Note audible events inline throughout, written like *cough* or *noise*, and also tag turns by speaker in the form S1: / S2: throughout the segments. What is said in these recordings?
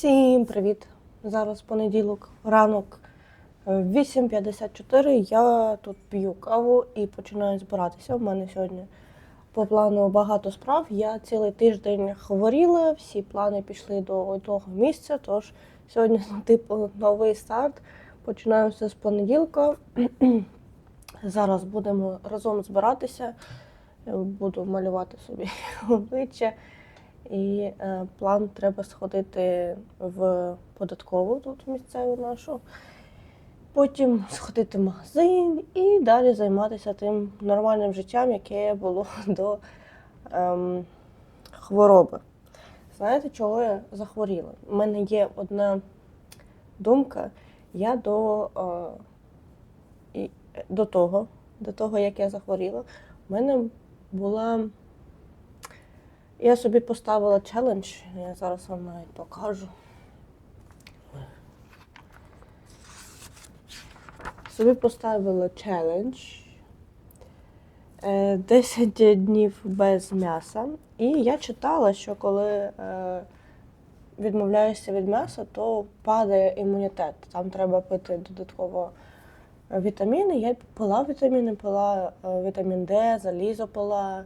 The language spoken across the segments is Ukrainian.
S1: Всім привіт! Зараз понеділок, ранок е, 8.54. Я тут п'ю каву і починаю збиратися. У мене сьогодні по плану багато справ. Я цілий тиждень хворіла, всі плани пішли до одного місця. Тож сьогодні, *laughs* типу, новий старт. Починаю все з понеділка. *clears throat* Зараз будемо разом збиратися. Е, Буду малювати собі *laughs* обличчя. І е, план треба сходити в податкову тут місцеву нашу. Потім сходити в магазин і далі займатися тим нормальним життям, яке було *laughs* до ем, хвороби. Знаєте, чого я захворіла? У мене є одна думка. Я до, е, до того, до того, як я захворіла, у мене була. Я собі поставила челендж, я зараз вам навіть покажу. Собі поставила челендж е, 10 днів без м'яса. І я читала, що коли е, відмовляєшся від м'яса, то падає імунітет. Там треба пити додатково вітаміни. Я пила вітаміни, пила е, вітамін Д, залізо пила.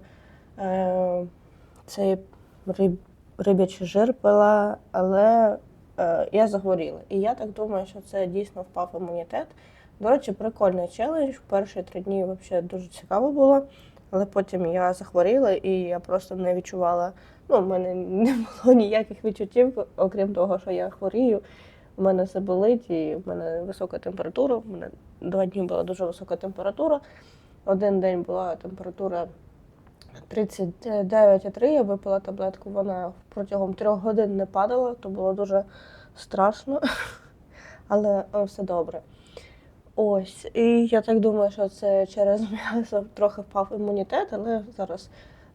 S1: Цей риб, рибячий жир пила, але е, я захворіла. І я так думаю, що це дійсно впав імунітет. До речі, прикольний челендж. Перші три дні взагалі дуже цікаво було, але потім я захворіла і я просто не відчувала. Ну, в мене не було ніяких відчуттів, окрім того, що я хворію. У мене все болить, і в мене висока температура. У мене два дні була дуже висока температура. Один день була температура 39,3, я випила таблетку, вона протягом трьох годин не падала, то було дуже страшно, *laughs* але е, все добре. Ось, і я так думаю, що це через *laughs* м'ясо трохи впав імунітет, але зараз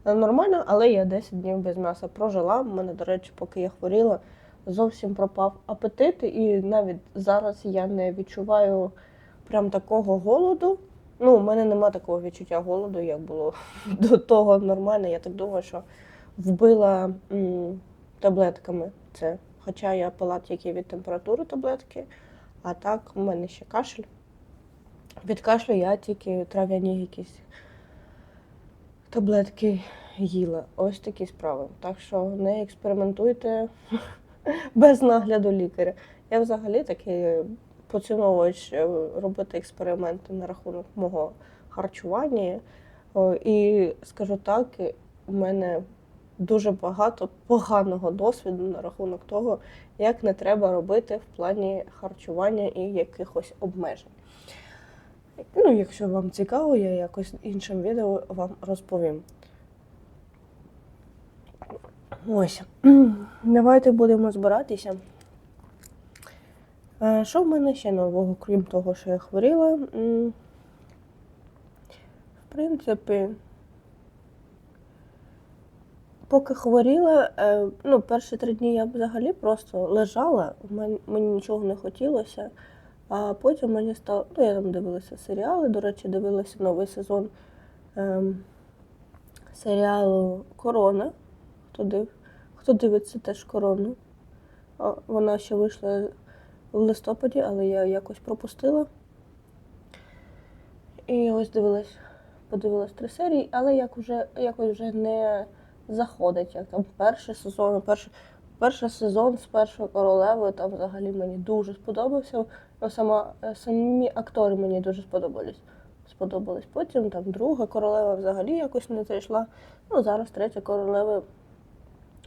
S1: нормально, але я 10 днів без м'яса прожила. У мене, до речі, поки я хворіла, зовсім пропав апетит, і навіть зараз я не відчуваю прям такого голоду. Ну, у мене нема такого відчуття голоду, як було *laughs* до того нормально. Я так думаю, що вбила м, таблетками це. Хоча я пила тільки від температури таблетки, а так у мене ще кашель. Від кашлю я тільки трав'яні якісь таблетки їла. Ось такі справи. Так що не експериментуйте *laughs* без нагляду лікаря. Я взагалі такий поціновувач е, робити експерименти на рахунок мого харчування. І скажу так, у мене дуже багато поганого досвіду на рахунок того, як не треба робити в плані харчування і якихось обмежень. Ну, якщо вам цікаво, я якось іншим відео вам розповім. Ось. *clears throat* Давайте будемо збиратися. Е, Що в мене ще нового, крім того, що я хворіла? В принципі, поки хворіла, е, ну, перші три дні я взагалі просто лежала, мені нічого не хотілося. А потім мені стало. Ну, я там дивилася серіали. До речі, дивилася новий сезон ем, серіалу Корона. Хто, див, хто дивиться теж корону? Вона ще вийшла в листопаді, але я якось пропустила. І ось дивилась, подивилась три серії, але як вже, якось вже не заходить. Як там перший сезон, перший, перший сезон з першою королевою там взагалі мені дуже сподобався. Ну, сама, самі актори мені дуже сподобались. Сподобались. Потім там друга королева взагалі якось не зайшла. Ну, зараз третя королева,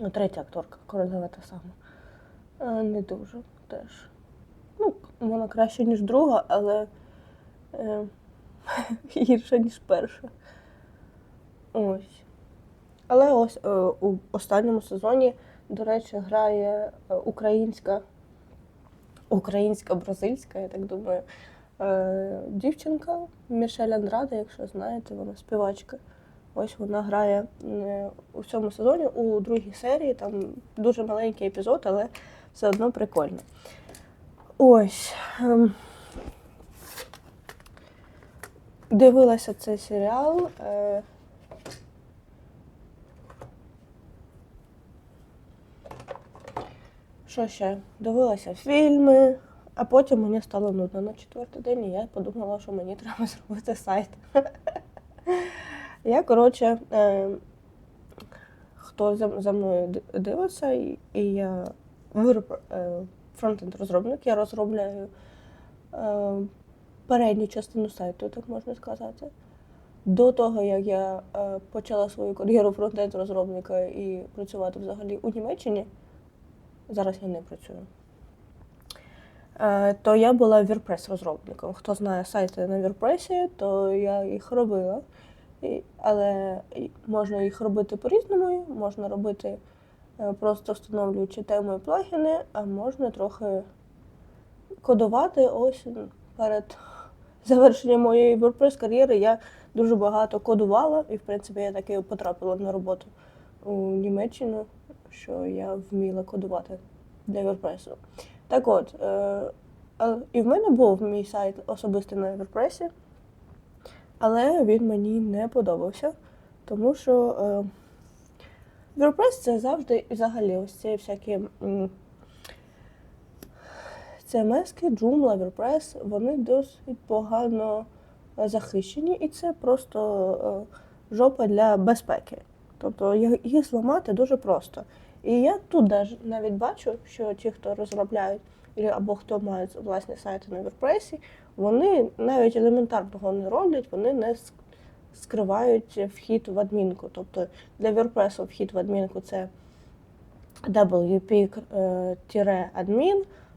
S1: ну, третя акторка, королева та сама. Е, Не дуже теж. Ну, вона краще, ніж друга, але е, *laughs* гірша, ніж перша. Ось. Але ось е, у останньому сезоні, до речі, грає е, українська, українська бразильська, я так думаю, е, дівчинка Мішель Андрада, якщо знаєте, вона співачка. Ось вона грає е, у цьому сезоні у другій серії. Там дуже маленький епізод, але все одно прикольно. Ось. ем, Дивилася цей серіал. е, Що ще? Дивилася фільми, а потім мені стало нудно на четвертий день, і я подумала, що мені треба *laughs* зробити сайт. *laughs* Я, коротше, е, хто за, мною ди- дивиться, і, і я вироб- е, фронтенд розробник, я розробляю е, передню частину сайту, так можна сказати. До того, як я е, почала свою кар'єру фронтенд розробника і працювати взагалі у Німеччині, зараз я не працюю. Е, То я була WordPress розробником. Хто знає сайти на WordPress, то я їх робила. Але можна їх робити по-різному, можна робити просто встановлюючи теми і плагіни, а можна трохи кодувати. Ось перед *laughs* завершенням моєї WordPress кар'єри я дуже багато кодувала, і в принципі я таки потрапила на роботу у Німеччину, що я вміла кодувати для WordPress. Так от, е, і в мене був мій сайт особистий на WordPress, але він мені не подобався, тому що WordPress це завжди і взагалі ось ці всякі CMS, Joomla, WordPress, вони досить погано е, захищені, і це просто е, жопа для безпеки. Тобто їх зламати дуже просто. І я тут навіть бачу, що ті, хто розробляють або хто має власні сайти на WordPress, вони навіть елементарного не роблять, вони не скривають вхід в адмінку. Тобто для WordPress вхід в адмінку це wp-admin,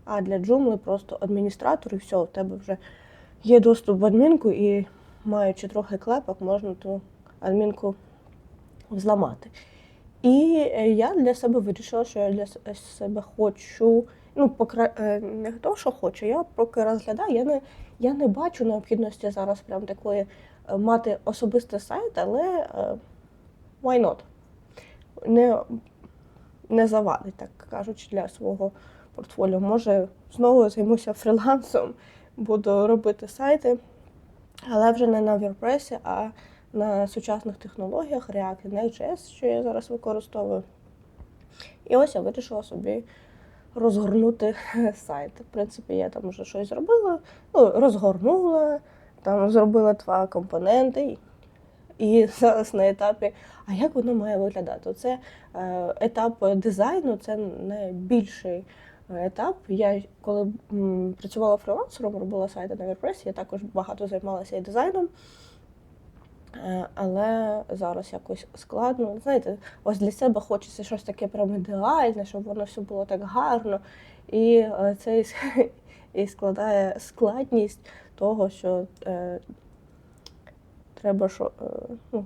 S1: а для Joomla просто адміністратор, і все, у тебе вже є доступ в адмінку, і маючи трохи клепок, можна ту адмінку взламати. І е, я для себе вирішила, що я для себе хочу. Ну, покра... е, не то, що хочу, я поки розглядаю, я не, я не бачу необхідності зараз прям такої е, мати особистий сайт, але е, why not? Не, не завадить, так кажучи, для свого портфоліо. Може, знову займуся фрілансом, буду робити сайти, але вже не на WordPress, а на сучасних технологіях React і Next.js, що я зараз використовую. І ось я вирішила собі розгорнути *laughs* сайт. В принципі, я там вже щось зробила, ну, розгорнула, там зробила два компоненти. І *laughs* зараз на етапі, а як воно має виглядати? Це е, етап дизайну, це найбільший е, етап. Я коли працювала фрілансером, робила сайти на WordPress, я також багато займалася і дизайном. Е, Але зараз якось складно. Знаєте, ось для себе хочеться щось таке прям ідеальне, щоб воно все було так гарно. І це *laughs* і складає складність того, що е, треба що. Е, ну,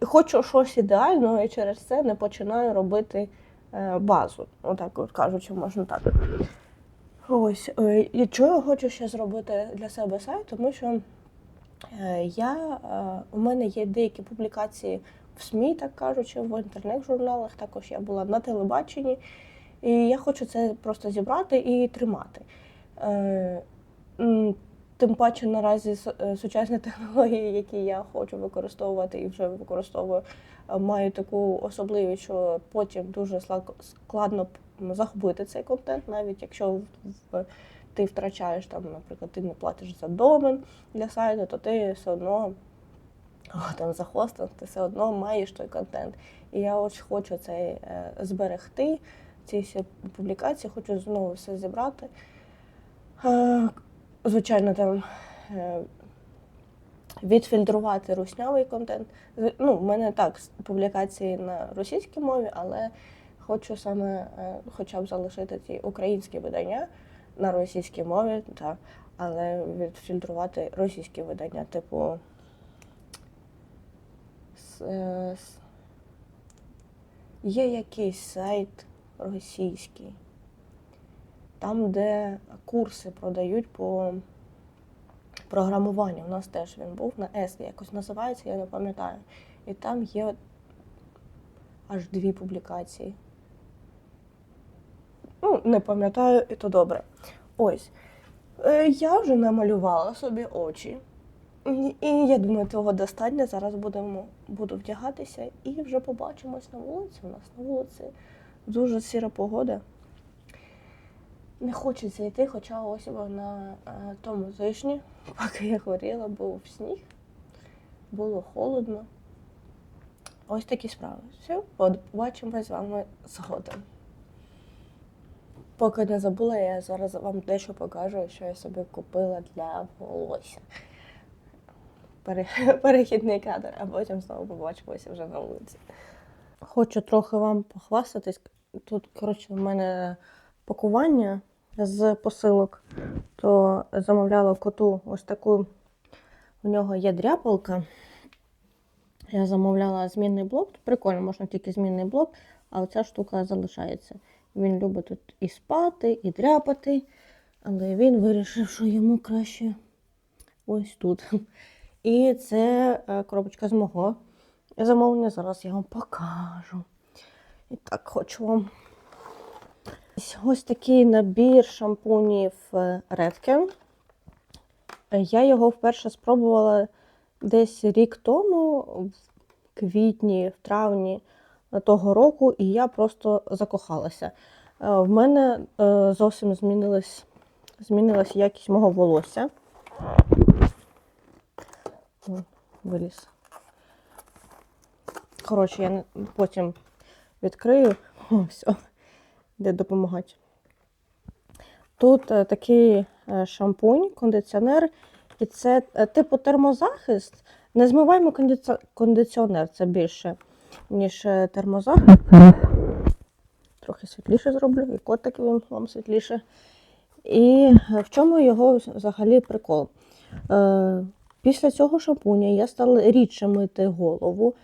S1: хочу щось ідеального, і через це не починаю робити е, базу. Отак, от кажучи, можна так. Ось, е, і чого я хочу ще зробити для себе сайт, тому що Е, Я, е, у мене є деякі публікації в СМІ, так кажучи, в інтернет-журналах. Також я була на телебаченні, і я хочу це просто зібрати і тримати. Е, Тим паче наразі е, сучасні *laughs* технології, які я хочу використовувати і вже використовую, е, мають таку особливість, що потім дуже складно загубити цей контент, навіть якщо ти втрачаєш там, наприклад, ти не платиш за домен для сайту, то ти все одно там за хостинг, ти все одно маєш той контент. І я ось хочу це е, зберегти, ці всі публікації, хочу знову все зібрати. Звичайно, там е, відфільтрувати руснявий контент. Ну, в мене так публікації на російській мові, але хочу саме е, хоча б залишити ті українські видання на російській мові, та, але відфільтрувати російські видання, типу. е, Є якийсь сайт російський, там, де курси продають по програмуванню. У нас теж він був на S, якось називається, я не пам'ятаю. І там є аж дві публікації. Ну, не пам'ятаю, і то добре. Ось. Е, Я вже намалювала собі очі. І я думаю, того достатньо. Зараз будемо, буду вдягатися і вже побачимось на вулиці. У нас на вулиці дуже сіра погода. Не хочеться йти, хоча ось на е, тому тижні, *laughs* поки я хворіла, був сніг, було холодно. Ось такі справи. Все, побачимо з вами згодом. Поки не забула, я зараз вам дещо покажу, що я собі купила для волосся. *laughs* Перехідний кадр, а потім знову побачимося вже на вулиці. Хочу трохи вам похвастатись. Тут, коротше, в мене пакування з посилок, то замовляла коту ось таку. У нього є дряпалка. Я замовляла змінний блок. Прикольно, можна тільки змінний блок, а оця штука залишається. Він любить тут і спати, і дряпати, але він вирішив, що йому краще ось тут. І це е, коробочка з мого замовлення. Зараз я вам покажу. І так, хочу вам. Ось- такий набір шампунів е, Redken. Е, Я його вперше спробувала десь рік тому, в квітні, в травні того року, і я просто закохалася. Е, В мене е, зовсім змінилась, змінилась якість мого волосся. Виліз. Коротше, я потім відкрию. *laughs* О, все, де допомагати. Тут е, такий е, шампунь, кондиціонер, і це е, типу термозахист. Не змиваємо кондиці- кондиціонер, це більше, ніж термозахист. Трохи світліше зроблю, і котик він вам світліше. І в чому його взагалі прикол? Після цього шампуня я стала рідше мити голову.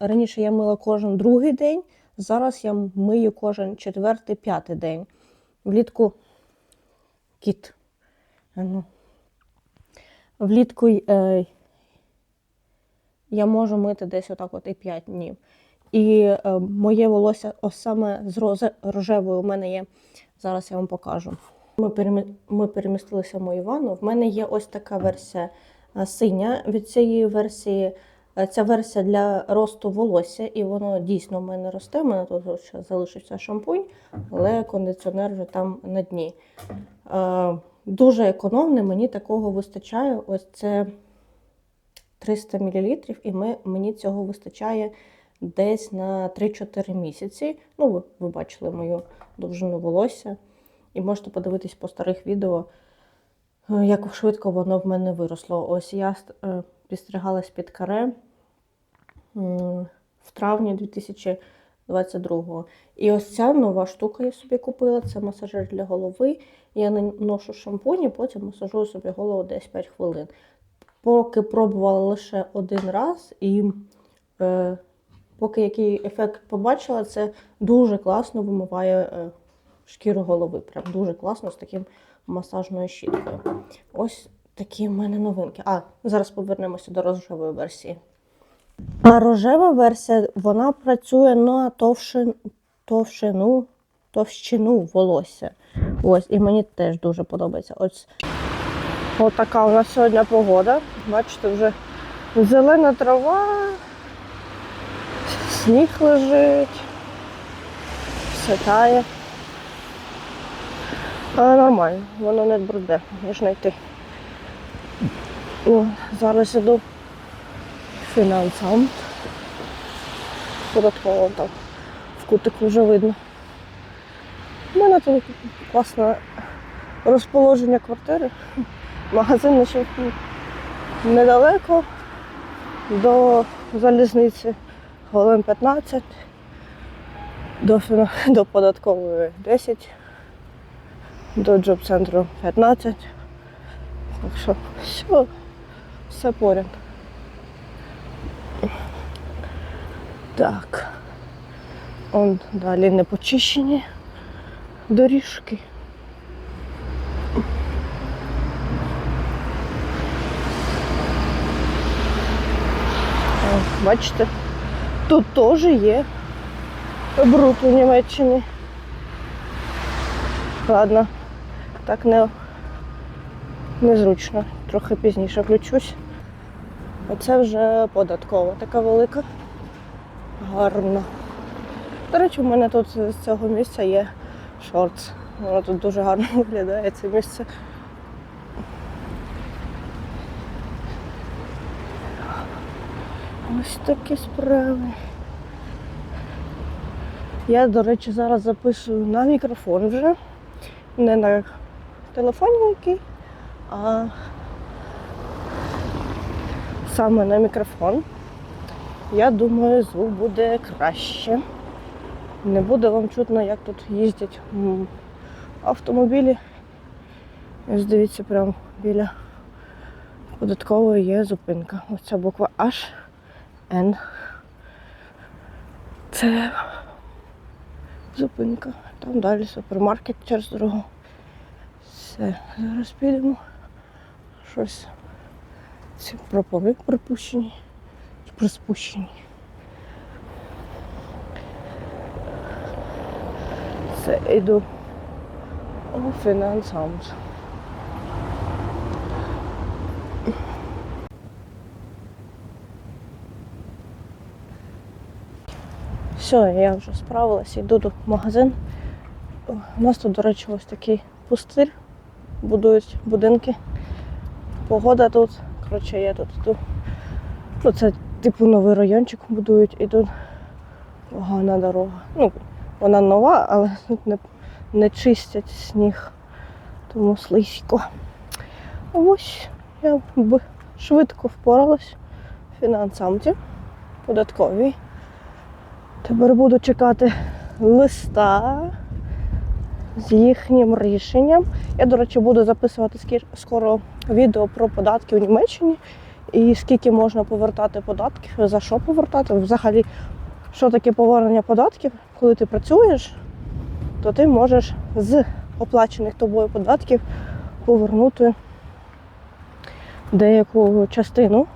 S1: Раніше я мила кожен другий день, зараз я мию кожен четвертий, п'ятий день. Влітку кіт. Ну. Влітку е, я можу мити десь отак от і 5 днів. І е, моє волосся ось саме з розе- рожевою у мене є. Зараз я вам покажу. Ми, перемі- ми перемістилися в мою ванну. В мене є ось така версія е, синя. Від цієї версії е, ця версія для росту волосся, і воно дійсно в мене росте. У мене тут ще залишився шампунь, але кондиціонер вже там на дні. Е, Дуже економне, мені такого вистачає. Ось це 300 мл, і ми, мені цього вистачає десь на 3-4 місяці. Ну, ви, ви бачили мою довжину волосся. І можете подивитись по старих відео, е, як швидко воно в мене виросло. Ось я е, підстригалась під каре в травні 2022 І ось ця нова штука я собі купила. Це масажер для голови. Я наношу шампунь і потім масажую собі голову десь 5 хвилин. Поки пробувала лише один раз, і е, поки який ефект побачила, це дуже класно вимиває е, шкіру голови. Прям дуже класно з таким масажною щіткою. Ось такі в мене новинки. А, зараз повернемося до рожевої версії. А рожева версія вона працює на товщин, товщину, товщину волосся. Ось, і мені теж дуже подобається. Ось така у нас сьогодні погода. Бачите, вже зелена трава, сніг лежить, все тає. Але нормально, воно не бруде, можна йти. О, зараз іду фінансам. Податково там в кутику вже видно. У мене тут класне розположення квартири. Магазин лише недалеко до залізниці, хвилин 15, до, *laughs* до податкової 10, до джоб-центру 15. Так що все, все поряд. Так. Он далі не почищені доріжки. Бачите, тут теж є бруд у Німеччині. Ладно, так не, незручно. Трохи пізніше включусь. Оце вже податкова така велика. Гарна. До речі, у мене тут з цього місця є шортс. Воно тут дуже гарно *laughs* виглядає це місце. Ось такі справи. Я, до речі, зараз записую на мікрофон вже. Не на телефоні який, а саме на мікрофон. Я думаю, звук буде краще. Не буде вам чутно, як тут їздять автомобілі. Ось дивіться, прямо біля податкової є зупинка. Оця буква H, N. Це зупинка. Там далі супермаркет через дорогу. Все, зараз підемо. Щось. Ці прапори припущені. Чи приспущені. Це йду у фінансамт. Все, я вже справилася, йду до магазин. У нас тут, до речі, ось такий пустир. Будують будинки. Погода тут. Коротше, я тут йду. Ну, це типу новий райончик будують і тут погана дорога. Ну, вона нова, але тут не, не чистять сніг. Тому слизько. Ось я б швидко впоралась в фінансамті податковій. Тепер буду чекати листа з їхнім рішенням. Я, до речі, буду записувати скоро відео про податки у Німеччині і скільки можна повертати податків, за що повертати. Взагалі, що таке повернення податків, коли ти працюєш, то ти можеш з оплачених тобою податків повернути деяку частину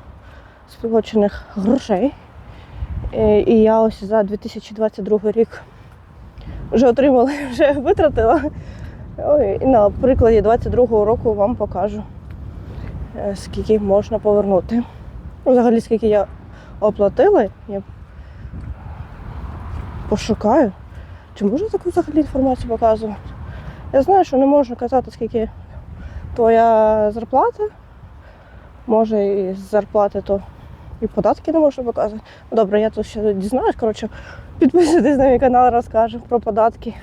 S1: сплачених грошей. Е, І я ось за 2022 рік вже отримала, *laughs* вже витратила. Ой, на прикладі 22-го року вам покажу, скільки можна повернути. Ну, Взагалі, скільки я оплатила, я пошукаю. Чи можу таку взагалі інформацію показувати? Я знаю, що не можна казати, скільки твоя зарплата. Може, і з зарплати то і податки не можна показувати. Добре, я тут ще дізнаюсь. Коротше, підписуйтесь на мій канал, розкажу про податки.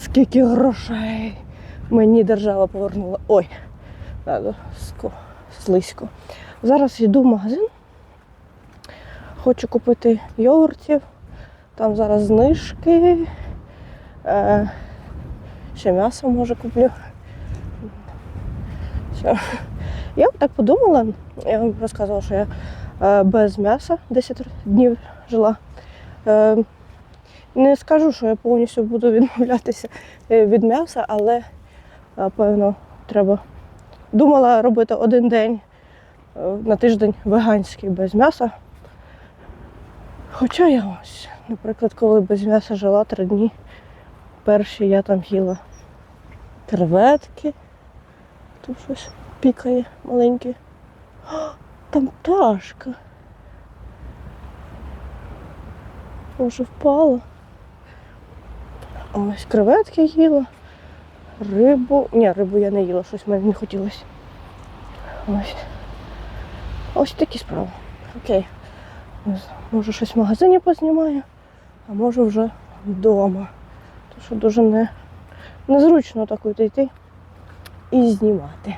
S1: Скільки грошей мені держава повернула. Ой, слизько. Зараз йду в магазин. Хочу купити йогуртів. Там зараз знижки. Е, ще м'ясо може куплю. Все. Я так подумала, я вам розказувала, що я е, без м'яса 10 днів жила. Е, не скажу, що я повністю буду відмовлятися від м'яса, але певно треба. Думала робити один день е, на тиждень веганський без м'яса. Хоча я ось, наприклад, коли без м'яса жила три дні, перші я там їла креветки, тут щось пікає маленьке. Там пташка. Може впала. Ось креветки їла. Рибу. Ні, рибу я не їла, щось мені не хотілося. Ось. Ось такі справи. Окей. Може щось в магазині познімаю, а може вже вдома. Тому що дуже не, незручно так йти і знімати.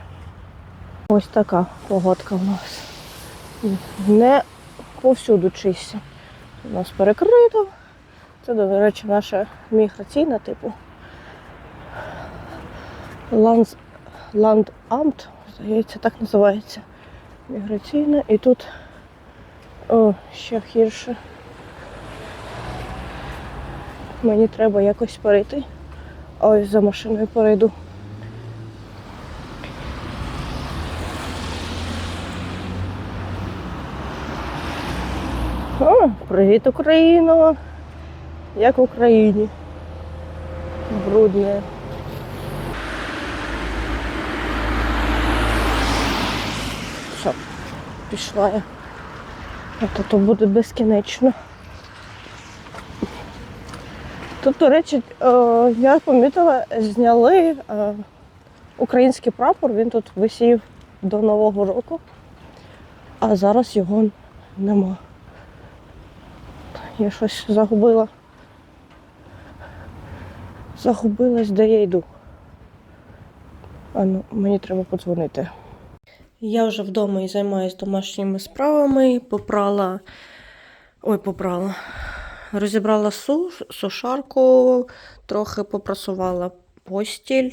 S1: Ось така погодка в нас. Не повсюду чисті. У нас перекрито. Це, до речі, наша міграційна типу. Ланс... Ландамт, здається, так називається. Міграційна. І тут о, ще гірше. Мені треба якось перейти. Ось за машиною перейду. О, привіт, Україно! Як в Україні. Брудне. Все, пішла я. А то то буде безкінечно. Тут, до речі, е, я помітила, зняли е, український прапор, він тут висів до Нового року, а зараз його нема. Я щось загубила. Загубилась, де я йду. А ну, мені треба подзвонити. Я вже вдома і займаюся домашніми справами. Попрала. Ой, попрала. Розібрала суш, сушарку, трохи попрасувала постіль.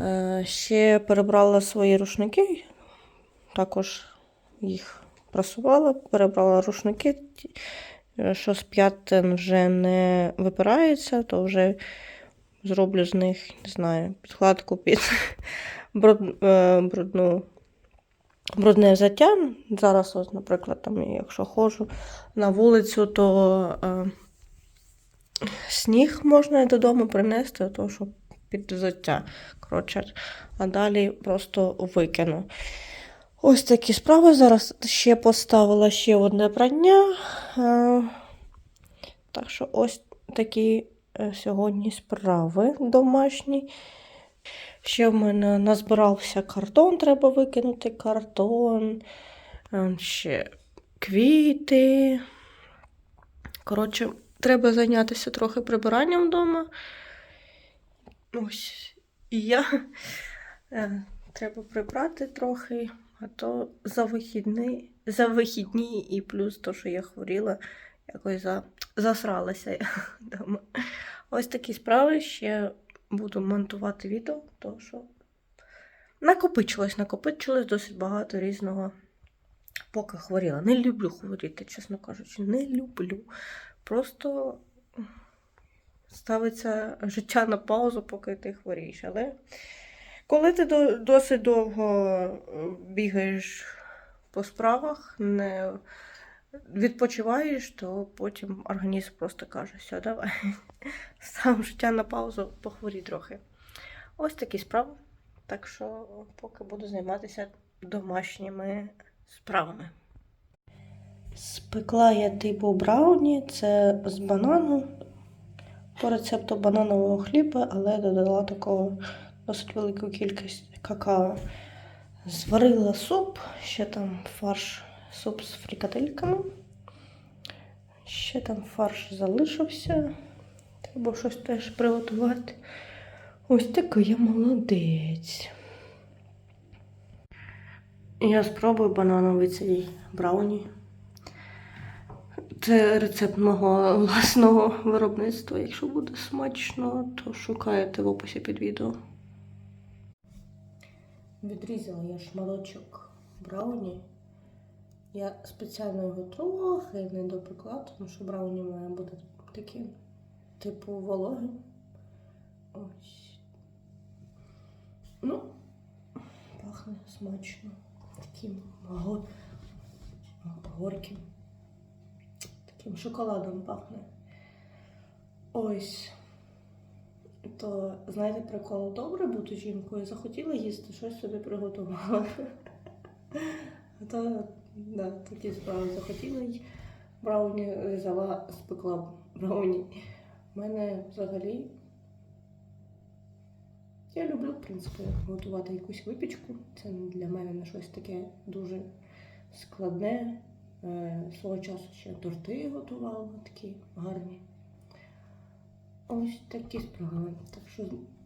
S1: Е, ще перебрала свої рушники. Також їх прасувала, перебрала рушники. Що з п'ятин вже не випирається, то вже зроблю з них, не знаю, підкладку під *laughs* е, брудну, брудне взяття. Зараз, ось, наприклад, там, якщо ходжу на вулицю, то е, сніг можна додому принести, то що під взуття. Коротше, а далі просто викину. Ось такі справи. Зараз ще поставила ще одне прання. Е, так що ось такі е, сьогодні справи домашні. Ще в мене назбирався картон, треба викинути картон, е, ще квіти. Коротше, треба зайнятися трохи прибиранням вдома. Ось. І я е, треба прибрати трохи, а то за вихідні, за вихідні і плюс то, що я хворіла, якось за, засралася я *laughs* вдома. Ось такі справи ще буду монтувати відео, тому що накопичилось, накопичилось досить багато різного, поки хворіла. Не люблю хворіти, чесно кажучи, не люблю. Просто ставиться життя на паузу, поки ти хворієш. Але коли ти досить довго е, бігаєш по справах, не відпочиваєш, то потім організм просто каже, все, давай. *laughs* Став життя на паузу, похворій трохи. Ось такі справи. Так що поки буду займатися домашніми справами. Спекла я типу брауні, це з банану. По рецепту бананового хліба, але додала такого досить велику кількість какао. Зварила суп, ще там фарш, суп з фрикадельками. Ще там фарш залишився. Треба щось теж приготувати. Ось така я молодець. Я спробую банановий цей брауні. Це рецепт мого власного виробництва. Якщо буде смачно, то шукаєте в описі під відео. Відрізала я шматочок брауні. Я спеціально його трохи не допекла, тому що брауні має бути таким, типу, вологим. Ось. Ну, пахне смачно. Таким го- горьким. Таким шоколадом пахне. Ось. То, знаєте, прикол добре бути жінкою. Захотіла їсти, щось собі приготувала. *laughs* Да, такі справи захотіла брауні взяла, спекла брауні. У мене взагалі. Я люблю, в принципі, готувати якусь випічку. Це для мене не щось таке дуже складне. Е, Свого часу ще торти готувала, такі гарні. Ось такі справи. Так що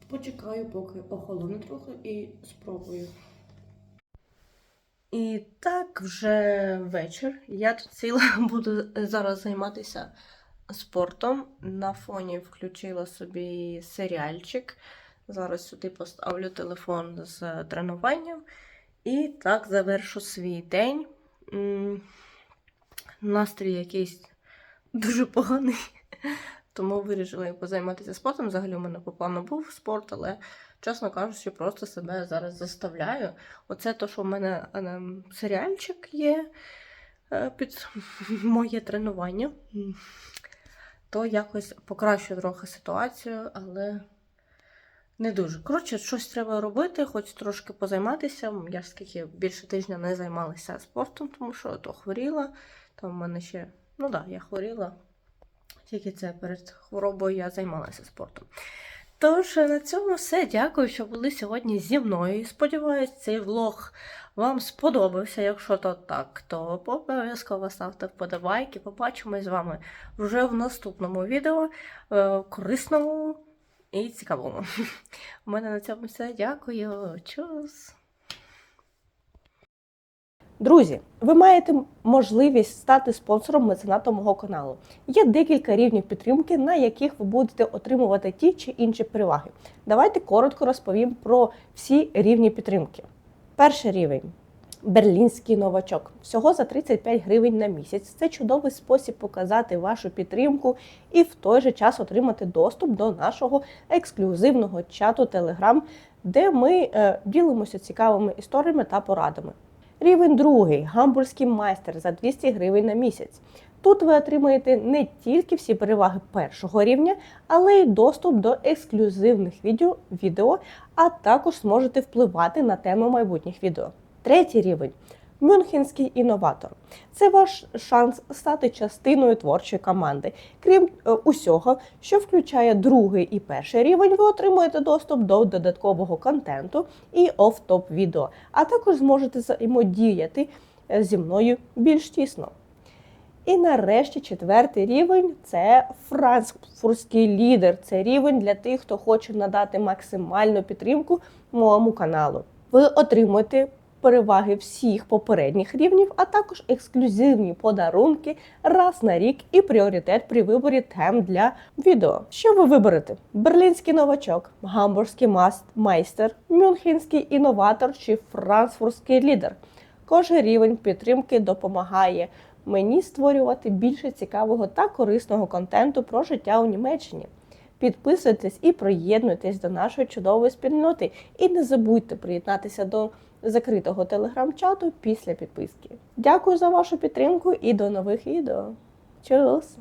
S1: почекаю, поки охолоне трохи і спробую. І так, вже вечір. Я тут ціла *laughs* буду зараз займатися спортом. На фоні включила собі серіальчик. Зараз сюди поставлю телефон з тренуванням. І так завершу свій день. Настрій якийсь дуже поганий. *laughs* Тому вирішила позайматися спортом. Взагалі у мене по плану був спорт, але, чесно кажучи, просто себе зараз заставляю. Оце то, що в мене е, серіальчик є е, під *laughs* моє тренування, то якось покращує трохи ситуацію, але не дуже. Коротше, щось треба робити, хоч трошки позайматися. Я ж скільки більше тижня не займалася спортом, тому що то хворіла. Там в мене ще, ну так, да, я хворіла. Тільки це перед хворобою я займалася спортом. Тож на цьому все. Дякую, що були сьогодні зі мною. Сподіваюсь, цей влог вам сподобався. Якщо то так, то обов'язково ставте вподобайки. Побачимось з вами вже в наступному відео, е, корисному і цікавому. *laughs* У мене на цьому все. Дякую. Чус! Друзі, ви маєте можливість стати спонсором меценату мого каналу. Є декілька рівнів підтримки, на яких ви будете отримувати ті чи інші переваги. Давайте коротко розповім про всі рівні підтримки. Перший рівень берлінський новачок. Всього за 35 гривень на місяць. Це чудовий спосіб показати вашу підтримку і в той же час отримати доступ до нашого ексклюзивного чату Telegram, де ми е, ділимося цікавими історіями та порадами. Рівень другий гамбурзький майстер за 200 гривень на місяць. Тут ви отримаєте не тільки всі переваги першого рівня, але й доступ до ексклюзивних відео, відео а також зможете впливати на тему майбутніх відео. Третій рівень Мюнхенський інноватор. Це ваш шанс стати частиною творчої команди. Крім е, усього, що включає другий і перший рівень, ви отримуєте доступ до додаткового контенту і оф-топ відео, а також зможете взаємодіяти е, зі мною більш тісно. І нарешті четвертий рівень це франкфуртський лідер. Це рівень для тих, хто хоче надати максимальну підтримку моєму каналу. Ви отримуєте переваги всіх попередніх рівнів, а також ексклюзивні подарунки раз на рік і пріоритет при виборі тем для відео. Що ви виберете? Берлінський новачок, гамбурзький маст- майстер, мюнхенський інноватор чи франкфуртський лідер. Кожен рівень підтримки допомагає мені створювати більше цікавого та корисного контенту про життя у Німеччині. Підписуйтесь і приєднуйтесь до нашої чудової спільноти. І не забудьте приєднатися до закритого телеграм-чату після підписки. Дякую за вашу підтримку і до нових відео. Чус!